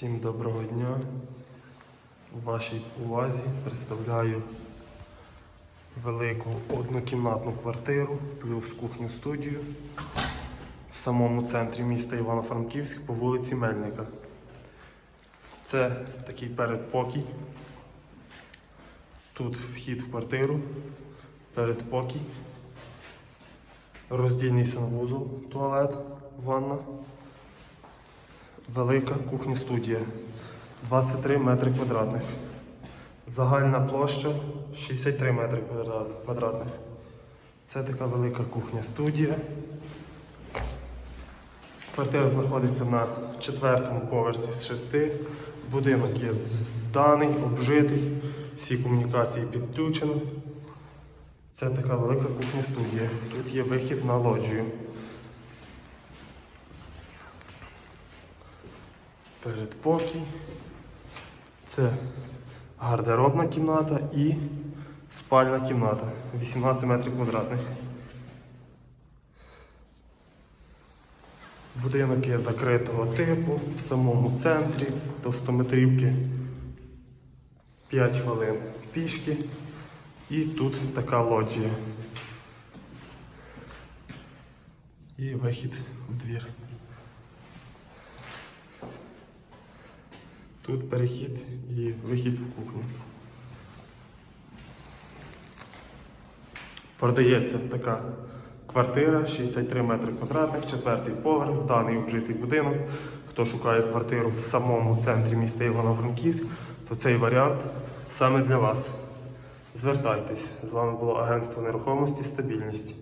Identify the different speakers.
Speaker 1: Всім доброго дня. У вашій увазі представляю велику однокімнатну квартиру плюс кухню студію в самому центрі міста Івано-Франківськ по вулиці Мельника. Це такий передпокій. Тут вхід в квартиру, передпокій, роздільний санвузол, туалет, ванна. Велика кухня студія 23 метри квадратних. Загальна площа 63 метри квадратних. Це така велика кухня студія. Квартира знаходиться на четвертому поверсі з шести. Будинок є зданий, обжитий, всі комунікації підключено. Це така велика кухня студія. Тут є вихід на лоджію. Передпокій. Це гардеробна кімната і спальна кімната 18 метрів квадратних. Будинок є закритого типу в самому центрі до 100 метрівки 5 хвилин пішки. І тут така лоджія. І вихід в двір. Тут перехід і вихід в кухню. Продається така квартира 63 метри квадратних, четвертий поверх, зданий обжитий будинок. Хто шукає квартиру в самому центрі міста Івано-Франківськ, то цей варіант саме для вас. Звертайтесь. З вами було агентство нерухомості Стабільність.